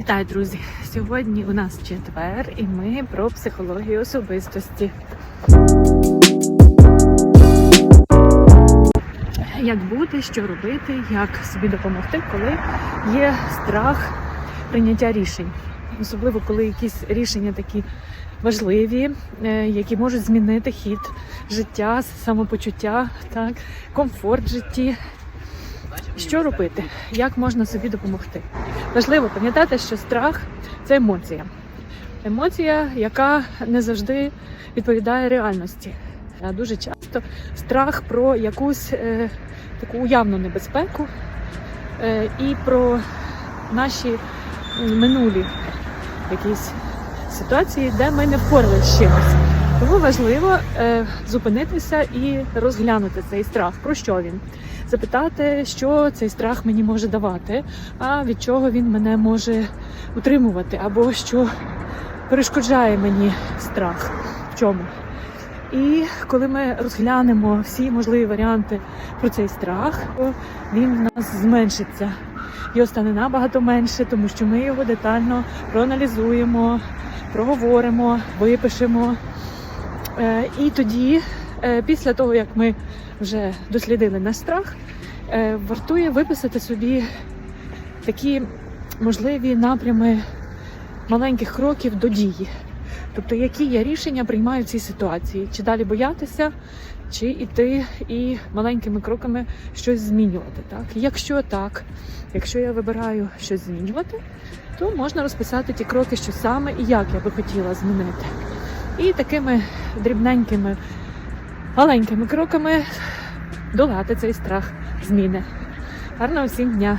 Вітаю, друзі! Сьогодні у нас четвер, і ми про психологію особистості. Як бути, що робити, як собі допомогти, коли є страх прийняття рішень, особливо коли якісь рішення такі важливі, е, які можуть змінити хід життя, самопочуття, так, комфорт в житті. Що робити? Як можна собі допомогти? Важливо пам'ятати, що страх це емоція. Емоція, яка не завжди відповідає реальності. Дуже часто страх про якусь е, таку уявну небезпеку е, і про наші минулі якісь ситуації, де ми не впоралися з чимось. Тому важливо е, зупинитися і розглянути цей страх. Про що він? Запитати, що цей страх мені може давати, а від чого він мене може утримувати, або що перешкоджає мені страх. В чому? І коли ми розглянемо всі можливі варіанти про цей страх, то він в нас зменшиться. Його стане набагато менше, тому що ми його детально проаналізуємо, проговоримо, випишемо. Е, І тоді, е, після того як ми вже дослідили наш страх, е, вартує виписати собі такі можливі напрями маленьких кроків до дії. Тобто, які я рішення приймаю в цій ситуації, чи далі боятися, чи йти і маленькими кроками щось змінювати. Так? Якщо так, якщо я вибираю щось змінювати, то можна розписати ті кроки, що саме і як я би хотіла змінити. І такими дрібненькими, маленькими кроками долати цей страх зміни. Гарного всім дня!